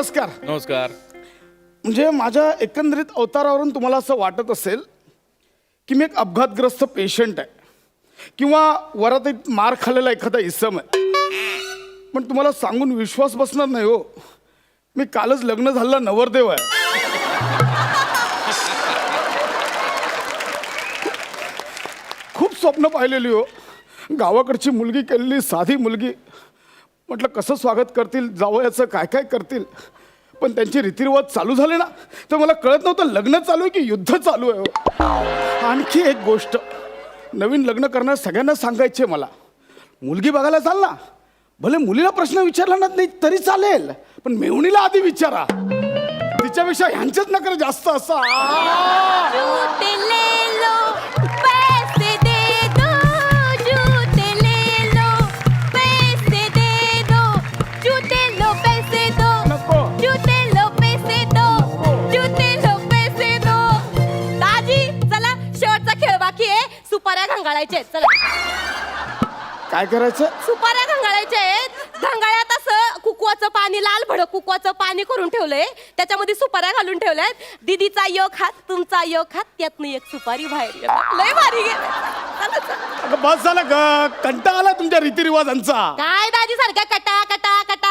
नमस्कार. नमस्कार. म्हणजे माझ्या एकंदरीत अवतारावरून तुम्हाला असं वाटत असेल की मी एक अपघातग्रस्त पेशंट आहे. किंवा वरातीत मार खाल्लेला एखादा इसम आहे. पण तुम्हाला सांगून विश्वास बसणार नाही हो. मी कालच लग्न झालेला नवरदेव आहे. खूप स्वप्न पाहिलेली हो. गावाकडची मुलगी केलेली साधी मुलगी. म्हटलं कसं स्वागत करतील? जावयाचं काय काय करतील? पण त्यांचे रीतिरिवाज चालू झाले ना तर मला कळत नव्हतं लग्न चालू आहे की युद्ध चालू आहे हो. आणखी एक गोष्ट नवीन लग्न करणार सगळ्यांना सांगायचे मला. मुलगी बघायला चाल ना. भले मुलीला प्रश्न विचारला ना नाही तरी चालेल पण मेवणीला आधी विचारा. तिच्यापेक्षा ह्यांचेच नकर जास्त असा. सुपाऱ्या घंगाळायच्या आहेत चला काय करायचं? सुपाऱ्या घंगाळायच्या आहेत घंगाळ्यात असं कुकवाचं पाणी लाल भडक कुकवाचं पाणी करून ठेवलंय. त्याच्यामध्ये सुपाऱ्या घालून ठेवल्यात. दीदीचा योग हात तुमचा योग हात त्यातनं एक सुपारी बाहेर. लय भारी गेलं. बस झालं ग. कंटाळा आला तुमच्या रीतिरिवाजांचा. काय दाजी सारखा कटा कटा कटा?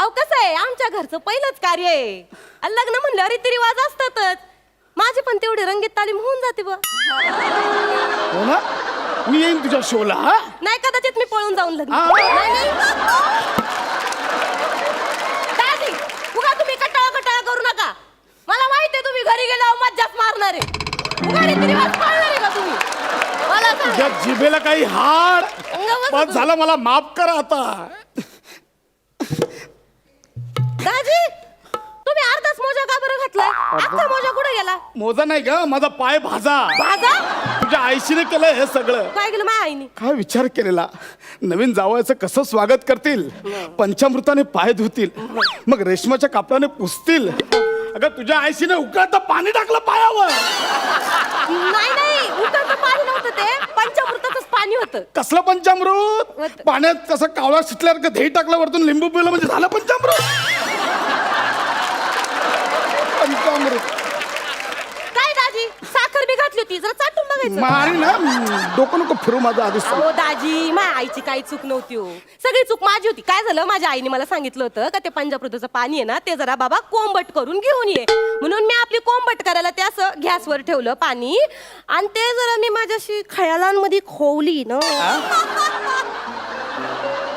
अहो कसं आहे? आमच्या घरचं पहिलंच कार्य आहे. आणि लग्न म्हणलं रीतिरिवाज असतातच. माझी पण तेवढी रंगीत तालीम होऊन जाते बा हो ना? मी येईन तुझ्या शोला हा? नाही कदाचित मी पळून जाऊन लग्न आ. नाही, नाही. दादी उगा तुम्ही कटाळा कटाळा करू नका. मला माहिती आहे तुम्ही घरी गेल्यावर मज्जाच मारणार आहे. उगा रीतिरिवाज पाळणार आहे का तुम्ही? मला तुझ्या सांगा. जिभेला काही हाड. बस झालं मला माफ करा आता. घातलाय अख्खा मोजा कुठे गेला? मोजा नाही ग माझा पाय भाजा. भाजा? तुझ्या आईशीने केलं हे सगळं. काय केलं माझ्या आईने? काय विचार केलेला? नवीन जावयाचं कसं स्वागत करतील? पंचामृताने पाय धुतील. मग रेशमाच्या कापडाने पुसतील. अगं तुझ्या आईशीने उकळतं पाणी टाकलं पायावर. नाही नाही. उतरतं पाणी नव्हतं ते. पंचामृताचंच पाणी होतं. कसलं पंचामृत. पाण्यात कसं कावळा सुटल्यावर दही टाकलं वरतून लिंबू पिलं म्हणजे झालं पंचामृत. पंचामृत काय दाजी? साखर बी घातली होती जरा चाटून बघायचं. मारी ना? डोकं नको फिरू माझं आधीच सांग. हो दाजी माझ्या आईची काही चूक नव्हती हो. सगळी चूक माझी होती. काय झालं? माझ्या आईने मला सांगितलं होतं का ते पंजाबृताचं पाणी आहे ना ते जरा बाबा कोंबट करून घेऊन ये. म्हणून मी आपली कोंबट करायला ते असं गॅसवर ठेवलं पाणी. आणि ते जरा मी माझ्याशी खयालांमध्ये खोवली ना.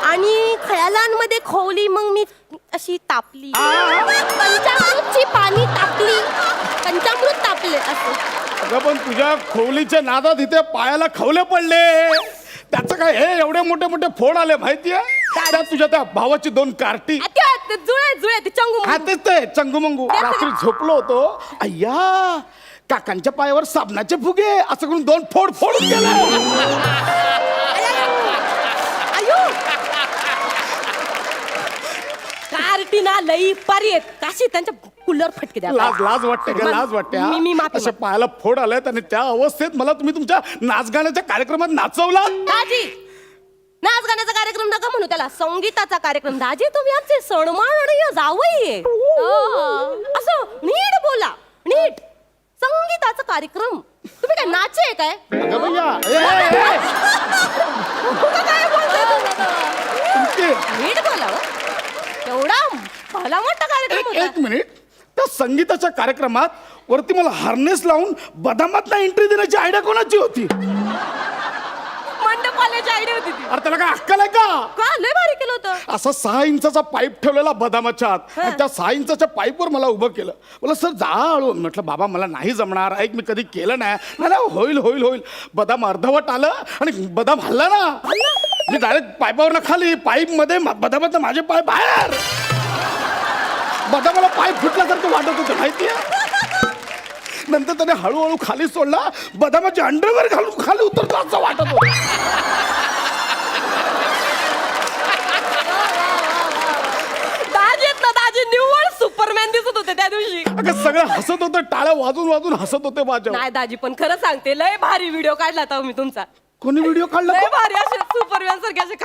आणि खयालांमध्ये खोवली मग मी अशी तापली. पंचामृतची पाणी तापली. पंचामृत तापले असं. अगं पण तुझ्या खोलीच्या नादात इथे पायाला खवले पडले. त्याचं काय हे एवढे मोठे मोठे फोड आले माहितीये? तुझ्या त्या भावाची दोन कार्टी. आ, त्या- ते जुळे जुळे ते चंगू हा तेच ते चंगुमंगू रात्री झोपलो होतो. अय्या काकांच्या पायावर साबणाचे फुगे असं करून दोन फोड फोडून गेले. कार्टिना लई पारी आहेत. काशी त्यांच्या कुल्लर फटके द्या. लाज लाज वाटते का? लाज वाटते हा? मी मी माफी अशा पायाला फोड आलेत आणि त्या अवस्थेत मला तुम्ही तुमच्या नाचगाण्याच्या कार्यक्रमात नाचवला दाजी नाच गाण्याचा कार्यक्रम नका म्हणू त्याला. संगीताचा कार्यक्रम. दाजी तुम्ही आमचे सणमाननीय जावई असं नीट बोला. नीट. संगीताचा कार्यक्रम. तुम्ही काय नाचे आहे काय? अगं भैया. ए, ए, ए, तुका काय बोलताय तुम्ही? तुमचे- नीट बोला हो. एवढा भला मोठा कार्यक्रम एक होता. एक मिनिट. त्या संगीताच्या कार्यक्रमात वरती मला हार्नेस लावून बदामात एंट्री देण्याची आयडिया कोणाची होती? मंडपाल्याची आयडिया होती ती. अरे त्याला काय अक्कल आहे का? का? लय भारी केलं होतं. असा सहा इंचाचा पाईप ठेवलेला बदामाच्या आत. आणि त्या सहा इंचाच्या पाईपवर मला उभं केलं. मला सर जा हळू. म्हटलं बाबा मला नाही जमणार. ऐक मी कधी केलं नाही. नाही, होईल होईल होईल. बदाम अर्धवट आलं आणि बदाम हल्ला ना. मी डायरेक्ट पाईपावर खाली पाईपमध्ये बदामात माझे पाय बाहेर. बदामाला पाय फुटल्यासारखं वाटत होतं माहितीये नंतर त्याने हळूहळू खाली सोडला बदामाचे अंडरवेअर घालून खाली उतरतो असं वाटत होतं. दाजी आहेत ना दाजी निव्वळ सुपरमॅन दिसत होते त्या दिवशी. अगं सगळं हसत होतं टाळ्या वाजून वाजून हसत होते माझ्या नाही दाजी पण खरं सांगते लय भारी व्हिडिओ काढला होता मी तुमचा. कोणी व्हिडिओ काढला लय? भारी असे असे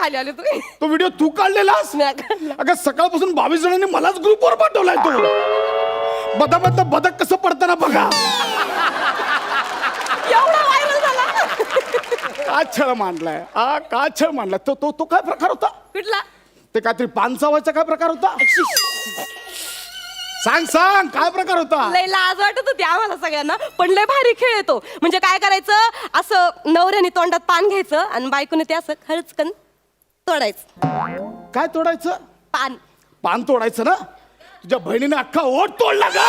खाली आले तुम्ही. तो व्हिडिओ तू काढलेलास म्या काढला. अगं सकाळपासून बावीस जणांनी मलाच ग्रुपवर पाठवलाय तो. बदाबद्दा बदक कसं पडताना बघा. एवढा व्हायरल झाला. का छळ मांडलाय आ का छळ मांडलाय? तो तो तो काय प्रकार होता? कुठला? ते काहीतरी पान चावायचा काय प्रकार होता? सांग सांग काय प्रकार होता? लय लाज वाटत होती आम्हाला सगळ्यांना पण लय भारी खेळ येतो म्हणजे काय करायचं? असं नवऱ्याने तोंडात पान घ्यायचं आणि बायकोने ते असं खळचकन तोडायचं. काय तोडायचं? पान. पान तोडायचं ना? तुझ्या बहिणीने अख्खा ओट तोडला का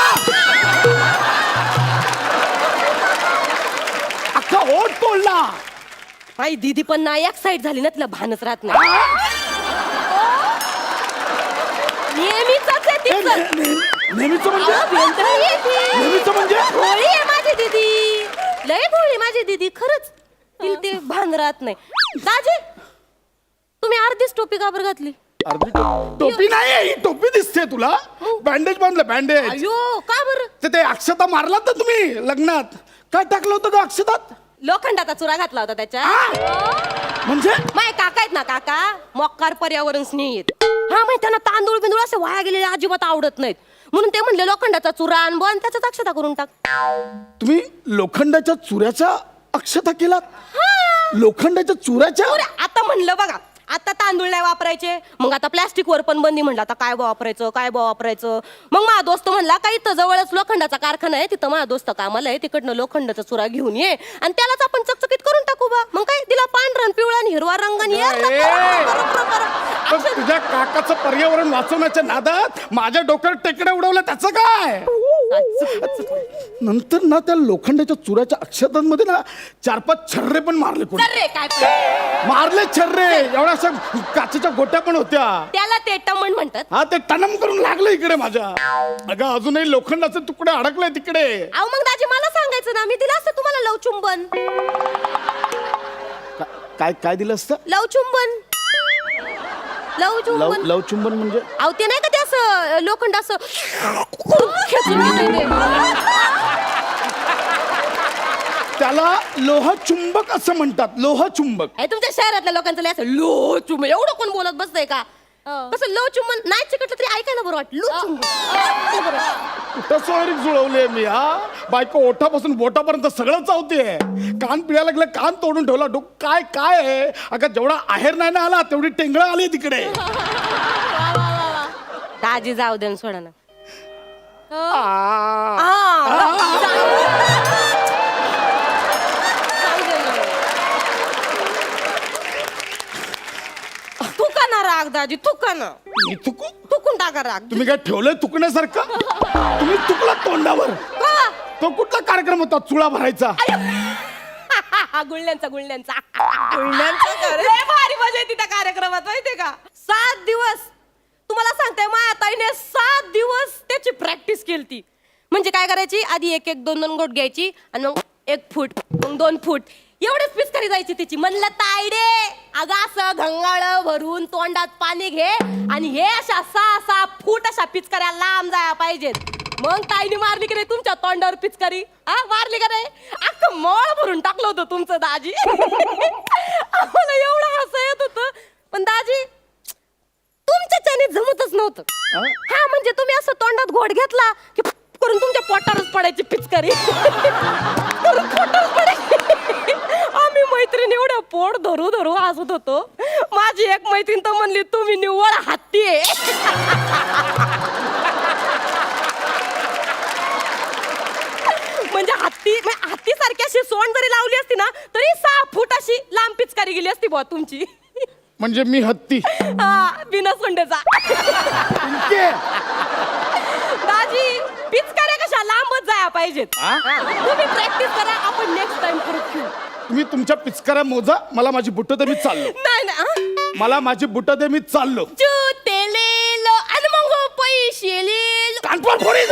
अख्खा ओट तोडला! माझी दीदी पण ना एक साईड झाली ना तिला भानच राहत नाही. नेहमीच आहे ए, तिचं. ने- ने- नेहमीचं म्हणजे? अहो, वेंधळी आहे ती. नेहमीचं म्हणजे? भोळी आहे माझी दीदी. लय भोळी माझी दीदी खरंच. तिला ते भान राहत नाही. दाजी तुम्ही अर्धीच टोपी का बरं घातली? अर्धी टोपी नाही ही टोपी दिसते तुला. बँडेज बांधलं बँडेज अयो का बरं? ते ते अक्षता मारलात ना तुम्ही लग्नात. काय टाकलं होतं का अक्षतात? लोखंडाचा चुरा घातला होता त्याच्या. म्हणजे? माय काका आहेत ना काका? मक्कार पर्यावरण स्नेहित हा माहिती त्यांना तांदूळ बिंदूळ असे वाया गेलेले अजिबात आवडत नाहीत. म्हणून ते म्हणले लोखंडाचा चुरा आणि बन त्याच्यात अक्षता करून टाक. तुम्ही लोखंडाच्या चुऱ्याच्या अक्षता केलात? लोखंडाच्या चुऱ्याच्या? पुऱ्या. आता म्हणलं बघा. आता तांदूळ नाही वापरायचे. मग आता प्लॅस्टिक वर पण बंदी म्हणलं. आता काय बा वापरायचं काय बा वापरायचं. मग माझा दोस्त म्हणला काही इथं जवळच लोखंडाचा कारखाना आहे. तिथं माझा दोस्त कामाला आहे. तिकडनं लोखंडाचा चुरा घेऊन ये आणि त्यालाच आपण चकचकीत करून टाकू बा. मग काय? दिला पांढरा आणि पिवळा आणि हिरवा रंग तुझ्या काकाचं पर्यावरण वाचवण्याच्या नादात माझ्या डोक्यावर टेकडे उडवलं त्याचं काय? नंतर ना त्या लोखंडाच्या चुऱ्याच्या अक्षतांमध्ये ना चार पाच छर्रे पण मारले कोणी. तर रे काय पण. मारले छर्रे. एवढ्या अशा काचेच्या गोट्या पण होत्या. त्याला ते टमण म्हणतात. हा ते टनम करून लागलं इकडे माझ्या. अगं अजूनही लोखंडाचे तुकडे अडकले तिकडे. अहो मग दाजी मला सांगायचं ना मी दिलं असतं तुम्हाला लवचुंबन का- काय काय दिलं असतं? लवचुंबन लव लवचुंबन लवचुंबन म्हणजे? अहो ते नाही का ते असं लोखंड असं खेचून घेतंय ते. त्याला लोहचुंबक असं म्हणतात लोहचुंबक हे तुमच्या शहरातल्या लोकांचं लय असं लो एवढं कोण बोलत बसतंय का? कसं लो चुंबन नाही चिकटलं तरी ऐकायला बरं वाटलं लो चुंबन कुठं सोयरीक जुळवले मी हा? बायको ओठापासून बोटापर्यंत सगळं चावते कान पिळायला लागलं कान तोडून ठेवला. डोक काय काय आहे? अगं जेवढा आहेर नाही ना आला तेवढी टेंगळं आली तिकडे. दाजी जाऊ दे न सोडा ना. आ. आ, जाऊ दे ना. थुका ना राग दाजी थुका ना. मी तुकू थुकून टाका राग. तुम्ही काय ठेवलंय तुकण्यासारखं तुम्ही तुकला तोंडावर. का? तो कुठला कार्यक्रम होता चुळा भरायचा? गुळण्यांचा गुळण्यांचा. गुळण्यांचा लय भारी मजा येते त्या कार्यक्रमात माहितीये का? सात दिवस तुम्हाला सांगते माया ताईने सात दिवस त्याची प्रॅक्टिस केली म्हणजे काय करायची? आधी एक एक दोन दोन गोट घ्यायची आणि मग एक फूट मग दोन फूट. एवढेच पिचकारी जायची तिची. म्हणलं ताईडे अगं असं घंगाळ भरून तोंडात पाणी घे आणि हे अशा सहा सहा फूट अशा पिचकऱ्या लांब जाया पाहिजेत. मग ताईने मारली की नाही तुमच्या तोंडावर पिचकारी? हा मारली का नाही? अख्खं मळ भरून टाकलं होतं तुमचं दाजी. आम्हाला एवढं हसं येत होतं. पण दाजी तुमच्याच्याने जमतच नव्हतं. हा? हा म्हणजे तुम्ही असं तोंडात घोट घेतला की करून तुमच्या पोटावरच पडायची पिचकारी. करून पोटावरच पडायची. आम्ही मैत्रीण एवढ्या पोट धरू धरू हसत होतो. माझी एक मैत्रीण तर म्हणली तुम्ही निव्वळ हत्ती आहे. म्हणजे हत्ती म्हणजे हत्ती सारखी अशी सोंड जरी लावली असती ना तरी सहा फूट अशी लांब पिचकारी गेली असती बुवा तुमची. म्हणजे मी हत्ती. हा, बिना सोंडेचा के? दाजी पिचकाऱ्या कशा लांबच जाया पाहिजेत. हा? तुम्ही प्रॅक्टिस करा आपण नेक्स्ट टाइम परत तुम्ही तुमच्या पिचकाऱ्या मोजा मला माझी बुट्ट दे मी चाललो. नाही ना मला माझी बुट्ट दे मी चाललो. लेलो आणि मग पैसे लेलो कानपूर फोडी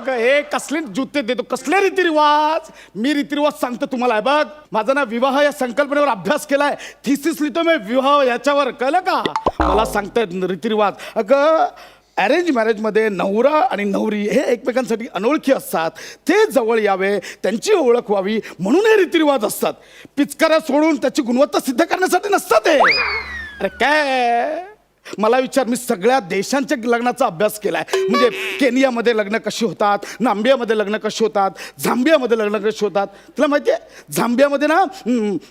अगं हे कसले जुते देतो कसले रीतिरिवाज? मी रीतिरिवाज सांगतो तुम्हाला आहे बघ. माझा ना विवाह या संकल्पनेवर अभ्यास केलाय. थिसिस लिहितो मी विवाह याच्यावर कळलं का? मला सांगतायत रीतिरिवाज. अगं अरेंज मॅरेजमध्ये नवरा आणि नवरी हे एकमेकांसाठी अनोळखी असतात. ते जवळ यावे त्यांची ओळख व्हावी म्हणून हे रीतिरिवाज असतात. पिचकाऱ्या सोडून त्याची गुणवत्ता सिद्ध करण्यासाठी नसतात ते. अरे काय? मला विचार मी सगळ्या देशांच्या लग्नाचा अभ्यास केला आहे म्हणजे केनियामध्ये लग्न कशी होतात नांबियामध्ये लग्न कशी होतात झांबियामध्ये लग्न कशी होतात तुला माहिती आहे झांबियामध्ये ना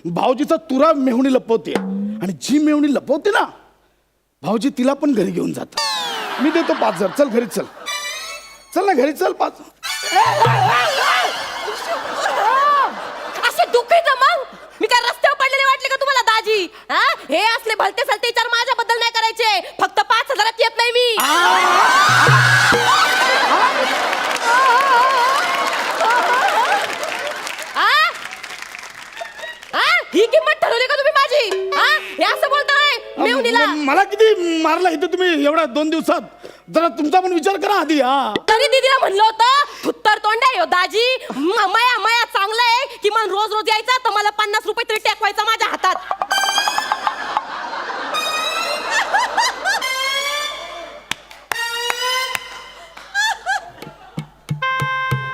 भाऊजीचा तुरा मेहुणी लपवते आणि जी मेहुणी लपवते ना भाऊजी तिला पण घरी घेऊन जातात मी देतो पाच हजार चल घरी चल चल ना घरी चल पाच असं दुःख मग मी काय का हा? हे असले भलते सलते विचार माझ्याबद्दल नाही करायचे. फक्त पाच हजारात येत नाही मी? ही किंमत ठरवली का तुम्ही माझी? हा हे असं बोलताय मेवणीला म- मला किती मारला इथं तुम्ही एवढ्या दोन दिवसात? जरा तुमचा पण विचार करा आधी हा. तरी दीदीला म्हणलं होतं थुत्तर तोंड आहे हो दाजी. म- मया मया चांगलं आहे की मग रोज रोज यायचा तर मला पन्नास रुपये तरी टेकवायचा माझ्या हातात.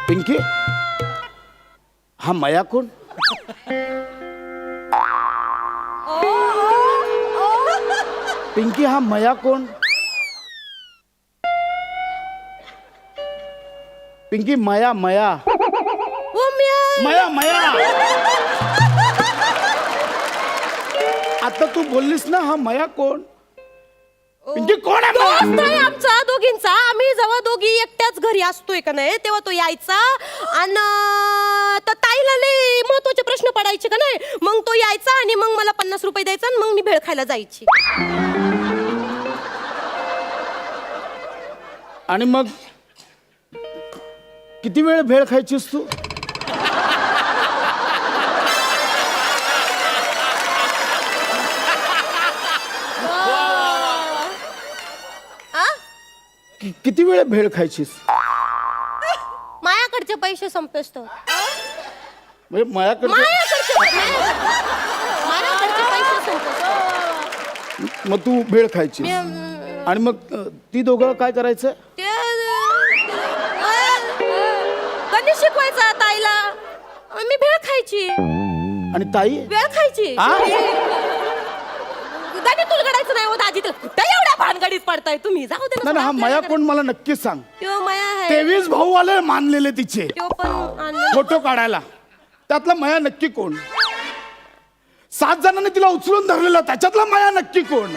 पिंकी? हा मया कोण पिंकी हा मया कोण पिंकी मया मया। मया। मया आता तू बोललीस ना हा मया कोण पिंकी कोण आहे मया? दोस्त आहे आमचा दोघींचा. आम्ही जेव्हा दोघी एकट्याच घरी असतोय का नाही तेव्हा तो यायचा. आणि तर ताईला लई महत्त्वाचे प्रश्न पडायचे का नाही? मग तो यायचा आणि मग मला पन्नास रुपये द्यायचा आणि मग मी भेळ खायला जायची. आणि मग किती वेळ भेळ खायचीस तू? किती वेळ भेळ खायचीस? मायाकडचे पैसे संपेस तर. म्हणजे माझ्याकडे मायाकडचे मायाकडचे पैसे संपेस मग तू भेळ खायची आणि मग अ, ती दोघं काय करायचं? ते गणेश शिकवायचा ताईला? मी भेळ खायची. आणि ताई? वेळ खायची. आ? गाडी तुलगडायचं नाही हो दाजी. कुठं एवढ्या भानगडीत पडताय तुम्ही? जाऊ दे नाही ना हा मया काय कोण मला नक्की सांग. त्यो माया आहे. तेवीस भाऊ आले मानलेले तिचे. त्यो पण आणलं. फोटो काढायला. त्यातला मया नक्की कोण? सात जणांनी तिला उचलून धरलेला त्याच्यातला मया नक्की कोण?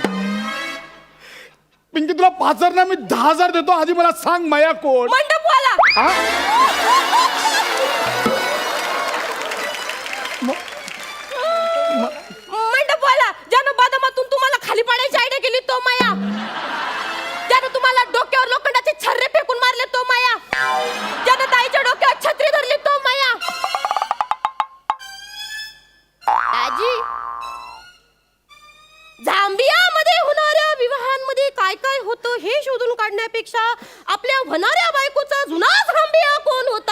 पिंकी तुला पाच हजार ना मी दहा हजार देतो. आधी मला सांग मया कोण? मंडपवाला. हा? खाली पाडायची आयडिया केली तो माया. त्यानं तुम्हाला डोक्यावर लोखंडाचे छर्रे फेकून मारले तो माया. त्यानं ताईच्या डोक्यावर छत्री धरली तो माया. दाजी झांबियामध्ये होणाऱ्या विवाहांमध्ये काय काय होतं हे शोधून काढण्यापेक्षा आपल्या होणाऱ्या बायकोचा जुना झांबिया कोण होता?